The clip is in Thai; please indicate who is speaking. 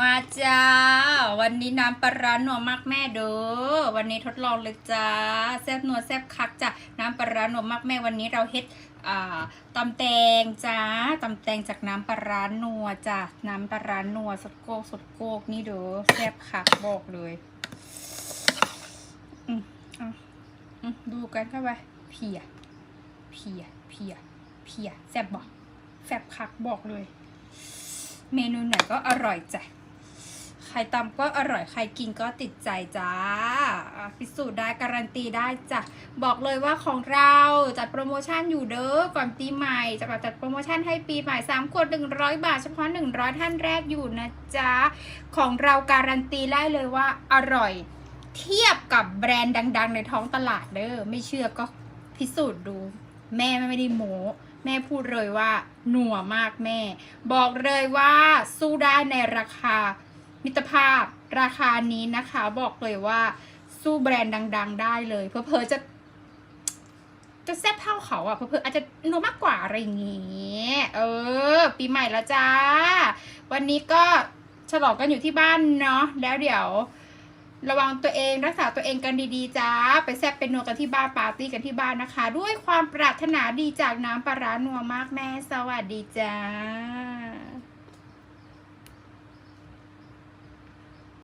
Speaker 1: มาจ้า วันนี้น้ำปลาร้าหนัวมากแม่เด้อวันนี้ทดลองเลยจ้าแซบนัวแซบคักจ้ะน้ำปลาร้าหนัวมากแม่วันนี้เราเฮ็ดอ่าตำแตงจ้าตำแตงจากน้ำปลาร้าหนัวจ้ะน้ำปลาร้าหนัวสดโกกสดโกกนี่เด้อแซบคักบอกเลยอืมอะอืมดูกันเข้าไปเพียเพียเพียเพียแซบบอกแซบคักบอกเลย เมนูไหนก็อร่อยจ้ะ ครตำก็อร่อยใครกินก็ติดใจจ้าพิสูจน์ได้การันตีได้จ้ะบอกเลยว่าของเราจัดโปรโมชั่นอยู่เด้อก่อนปีใหม่จะจัดโปรโมชั่นให้ปีใหม่3ขวด100 บาท เฉพาะ 100 ท่านแรกอยู่นะจ๊ะของเราการันตีได้เลยว่าอร่อย เทียบกับแบรนด์ดัง ๆ ในท้องตลาดเด้อไม่เชื่อก็พิสูจน์ดู แม่ไม่ได้โม้แม่พูดเลยว่าหนัวมากแม่ บอกเลยว่าสู้ได้ในราคา มิตรภาพราคานี้นะคะ บอกเลยว่าสู้แบรนด์ดัง ๆ ได้เลย เพอเพอจะ จะแซ่บเท่าเขาอะเพอเพออาจจะนัวมากกว่าอะไรอย่างเงี้ยเออ ปีใหม่แล้วจ้า วันนี้ก็ฉลองกันอยู่ที่บ้านเนาะแล้วเดี๋ยว ระวังตัวเองรักษาตัวเองกันดีๆจ้า ไปแซ่บเป็นนัวกันที่บ้านปาร์ตี้กันที่บ้านนะคะ ด้วยความปรารถนาดีจากน้ำปลาร้านัวมากแม่ สวัสดีจ้า